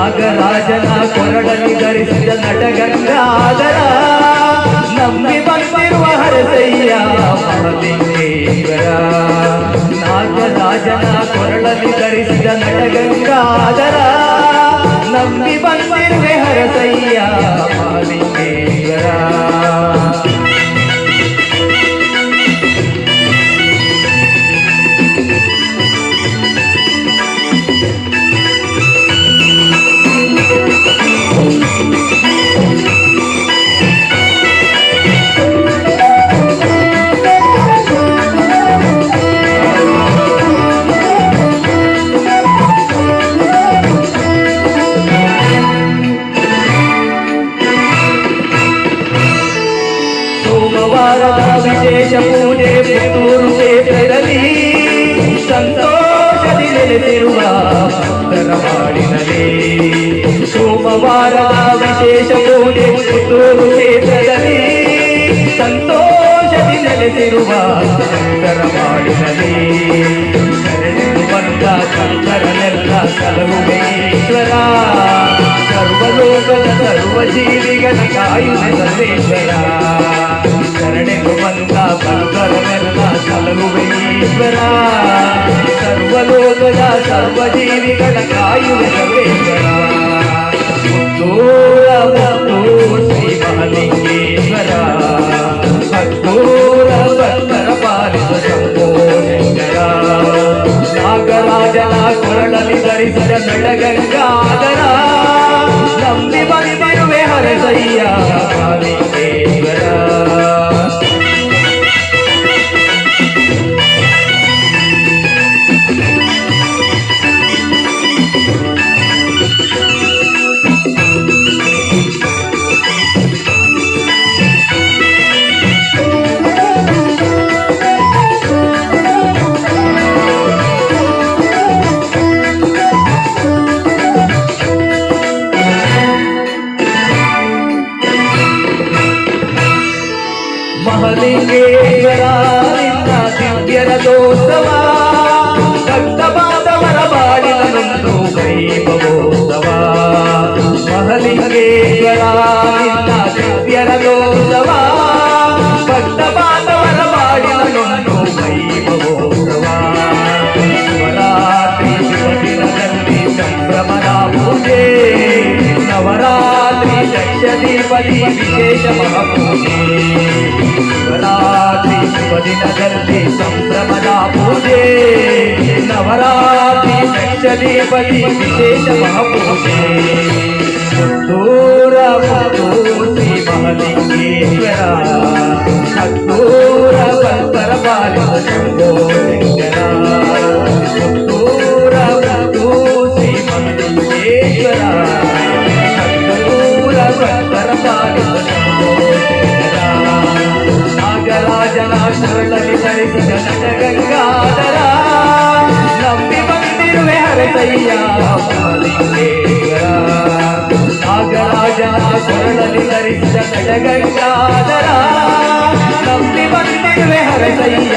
ನಾಗರಾಜನ ಕೊರಡಲಿ ಧರಿಸಿದ ನಟಗಂಗಾಧರ ನಮ್ಮಿ ಬಂದಿರುವ ಹರಸಯ್ಯ ಮರಲಿಂಗೇಶ್ವರ ನಾಗರಾಜನ ಕೊರಡಲಿ ಧರಿಸಿದ ನಟಗಂಗಾಧರ ನಮ್ಮಿ ಬಂದಿರುವೆ ಹರಸಯ್ಯ ಭಕ್ತರ ಮಾಡಿನಲ್ಲಿ ಸೋಮವಾರದ ವಿಶೇಷ ಪೂಜೆ ಪುತ್ತೂರು ಕ್ಷೇತ್ರದಲ್ಲಿ ಸಂತೋಷದಿ ನೆಲೆಸಿರುವ ಭಕ್ತರ ಮಾಡಿನಲ್ಲಿ ಕರೆದು ಬಂದ ಭಕ್ತರನ್ನೆಲ್ಲ ಸಲಹುವೆ ಈಶ್ವರ ಸರ್ವಲೋಕದ ಸರ್ವ ಜೀವಿಗಳ ಕಾಯುವ ಸರ್ವೇಶ್ವರ ಶರಣೆಗೂ ಬಂದ ಭಕ್ತರನ್ನೆಲ್ಲ ಸಲಹುವೆ ಈಶ್ವರ ಸರ್ವಲೋಕದ ಸರ್ವ ಜೀವಿಗಳ ಕಾಯುವ ಮಹಲಿಂಗೇಶ್ವರ ನಿನ್ನ ದಿವ್ಯರ ದೋಷವ ಭಕ್ತ ಬಾಂಧವರ ಬಾಡಿನೊಂದು ವೈಭವೋತ್ಸವ ಮಹಲಿಂಗೇಶ್ವರ ನಿನ್ನ ದಿವ್ಯರ ದೋಷವ ಭಕ್ತ ಬಾಂಧವರ ಬಾಡಿನೊಂದು ವೈಭವೋತ್ಸವ ಶಿವರಾತ್ರಿ ಶಿವದಿನದಲ್ಲಿ ಸಂಭ್ರಮದ ಪೂಜೆ नवरात्रि शक्तिपति विशेष महापूजे। शिवरात्रि शिवदि नगर्ति सम्भ्रमदा पूजे। नवरात्रि शक्तिपति विशेष महापूजे। ರಾಜನಾಶರದಲ್ಲಿ ಚಲಿಸಿದ ನಟ ಗಂಗಾಧರ ನಂಬಿ ಬಂದಿರುವೆ ಹರಸಯ್ಯ ಆಗ ರಾಜನಾಶರದಲ್ಲಿ ಚಲಿಸಿದ ನಟ ಗಂಗಾಧರ ನಂಬಿ ಬಂದಿರುವೆ ಹರಸಯ್ಯ